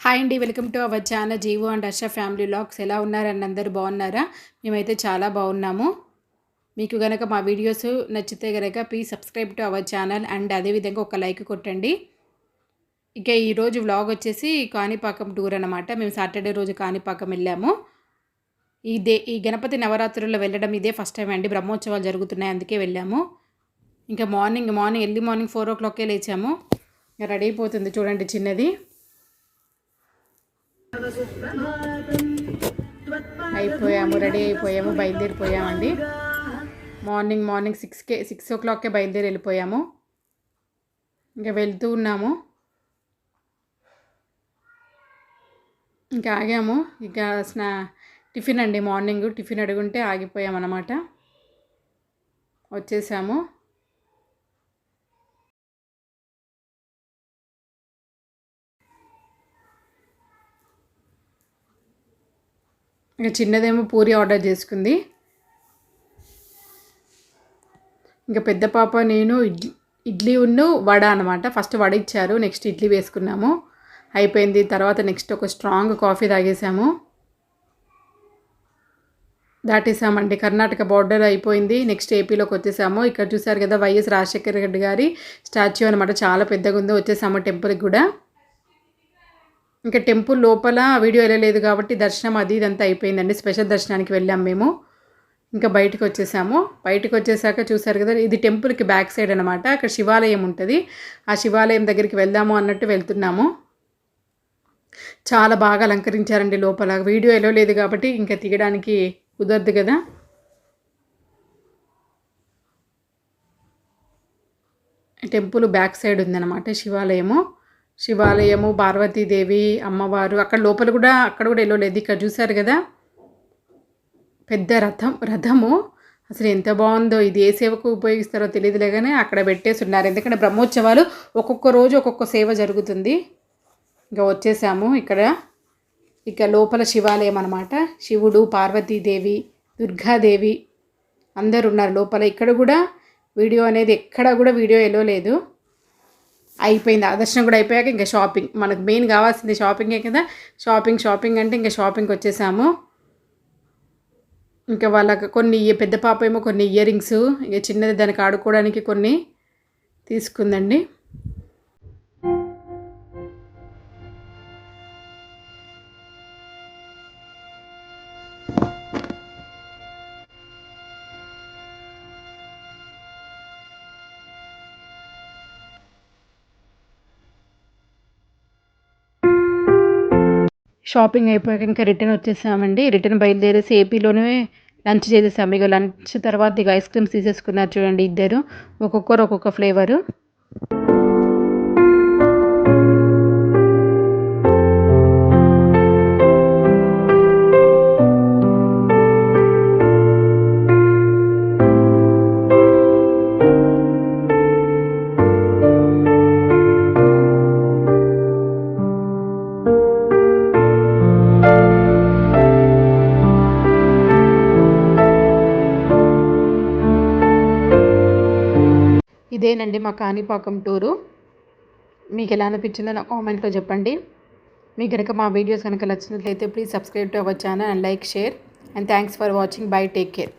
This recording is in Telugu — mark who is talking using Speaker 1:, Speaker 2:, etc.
Speaker 1: హాయ్ అండి welcome to our channel Jeevo and Harsha family vlogs. ఎలా ఉన్నారండి అందరు? బాగున్నారా? మేమైతే చాలా బాగున్నాము. మీకు కనుక మా వీడియోస్ నచ్చితే కనుక please subscribe to our channel and అదేవిధంగా ఒక లైక్ కొట్టండి. ఇక ఈరోజు వ్లాగ్ వచ్చేసి కాణిపాకం టూర్ అనమాట మేము సాటర్డే రోజు కాణిపాకం వెళ్ళాము. ఇదే ఈ గణపతి నవరాత్రుల్లో వెళ్ళడం ఇదే ఫస్ట్ టైం అండి. బ్రహ్మోత్సవాలు జరుగుతున్నాయి అందుకే వెళ్ళాము. ఇంకా morning morning early morning four ఓ క్లాక్కే లేచాము. రెడీ అయిపోతుంది చూడండి చిన్నది. అయిపోయాము రెడీ అయిపోయాము బయలుదేరిపోయామండి. మార్నింగ్ మార్నింగ్ సిక్స్కే సిక్స్ ఓ క్లాక్కే బయలుదేరి వెళ్ళిపోయాము. ఇంకా వెళ్తూ ఉన్నాము. ఇంకా ఆగాము. ఇంకా స్నా టిఫిన్ అండి మార్నింగ్. టిఫిన్ అడుగుంటే ఆగిపోయామన్నమాట. వచ్చేసాము. ఇంకా చిన్నదేమో పూరి ఆర్డర్ చేసుకుంది. ఇంకా పెద్ద పాప నేను ఇడ్లీ ఇడ్లీ ఉన్ను వడ అనమాట ఫస్ట్ వడ ఇచ్చారు నెక్స్ట్ ఇడ్లీ వేసుకున్నాము. అయిపోయింది. తర్వాత నెక్స్ట్ ఒక స్ట్రాంగ్ కాఫీ తాగేసాము. దాటేసామండి. కర్ణాటక బార్డర్ అయిపోయింది. నెక్స్ట్ ఏపీలోకి వచ్చేసాము. ఇక్కడ చూసారు కదా వైఎస్ రాజశేఖర రెడ్డి గారి స్టాచ్యూ అనమాట చాలా పెద్దగా ఉంది వచ్చేసాము టెంపుల్కి కూడా. ఇంకా టెంపుల్ లోపల వీడియో వెళ్ళలేదు కాబట్టి దర్శనం అది ఇదంతా అయిపోయిందండి. స్పెషల్ దర్శనానికి వెళ్ళాం మేము. ఇంకా బయటకు వచ్చేసాము. బయటకు వచ్చేసాక చూసారు కదా ఇది టెంపుల్కి బ్యాక్ సైడ్ అనమాట అక్కడ శివాలయం ఉంటుంది. ఆ శివాలయం దగ్గరికి వెళ్దాము అన్నట్టు వెళ్తున్నాము. చాలా బాగా అలంకరించారండి లోపల. వీడియో వెళ్ళలేదు లేదు కాబట్టి ఇంకా తీయడానికి కుదరదు కదా. టెంపుల్ బ్యాక్ సైడ్ ఉందన్నమాట శివాలయము. శివాలయము పార్వతీదేవి అమ్మవారు. అక్కడ లోపల కూడా అక్కడ కూడా వెళ్ళలేదు ఇక్కడ చూశారు కదా? పెద్ద రథం రథము. అసలు ఎంత బాగుందో ఇది ఏ సేవకు ఉపయోగిస్తారో తెలియదులే కానీ అక్కడ పెట్టేసి ఉన్నారు ఎందుకంటే బ్రహ్మోత్సవాలు ఒక్కొక్క రోజు ఒక్కొక్క సేవ జరుగుతుంది. ఇంకా వచ్చేసాము ఇక్కడ. ఇక లోపల శివాలయం అనమాట శివుడు పార్వతీదేవి దుర్గాదేవి అందరు ఉన్నారు లోపల. ఇక్కడ కూడా వీడియో అనేది ఎక్కడ కూడా వీడియో వెళ్ళలేదు అయిపోయింది. ఆ దర్శనం కూడా అయిపోయాక ఇంకా షాపింగ్. మనకు మెయిన్ కావాల్సింది షాపింగే కదా. షాపింగ్ షాపింగ్ అంటే ఇంకా షాపింగ్కి వచ్చేసాము. ఇంకా వాళ్ళకి కొన్ని పెద్ద పాప ఏమో కొన్ని ఇయర్ రింగ్స్ ఇక చిన్నది దానికి ఆడుకోవడానికి కొన్ని తీసుకుందండి. షాపింగ్ అయిపోయాక ఇంకా రిటర్న్ వచ్చేసామండి. రిటర్న్ బయలుదేరేసి ఏపీలోనే లంచ్ చేసేసాము ఇక లంచ్ తర్వాత ఇక ఐస్ క్రీమ్స్ తీసేసుకున్నారు చూడండి ఇద్దరు. ఒక్కొక్కరు ఒక్కొక్క ఫ్లేవరు. ఇదేనండి మా కాణిపాకం టూరు. మీకు ఎలా అనిపించిందో నా కామెంట్లో చెప్పండి. మీకు కనుక మా వీడియోస్ కనుక నచ్చినట్లయితే please subscribe to our channel and like share and thanks for watching. Bye take care.